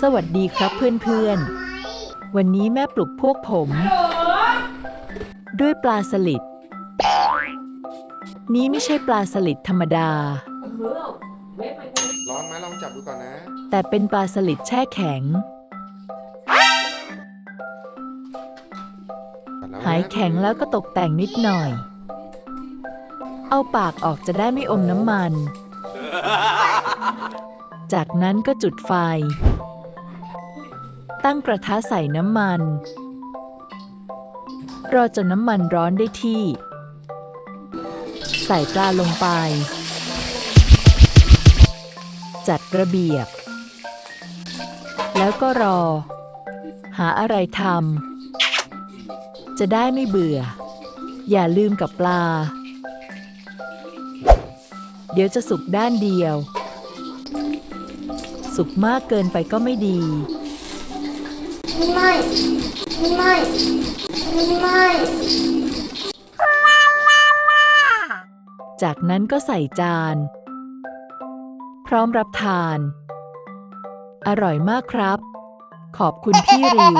สวัสดีครับเพื่อนๆ วันนี้แม่ปลุกพวกผม ด้วยปลาสลิด นี้ไม่ใช่ปลาสลิดธรรมดา ร้อนไหมลองจับดูก่อนนะ แต่เป็นปลาสลิดแช่แข็งจับแล้วนะหายแข็งแล้วก็ตกแต่งนิดหน่อย เอาปากออกจะได้ไม่อมน้ำมัน จากนั้นก็จุดไฟ ตั้งกระทะใส่น้ำมัน รอจนน้ำมันร้อนได้ที่ ใส่ปลาลงไป จัดระเบียบ แล้วก็รอ หาอะไรทำจะได้ไม่เบื่อ อย่าลืมกับปลา เดี๋ยวจะสุกด้านเดียว สุกมากเกินไปก็ไม่ดี ไม่ไม่ไม่จากนั้นก็ใส่จาน พร้อมรับทาน อร่อยมากครับ ขอบคุณพี่ริว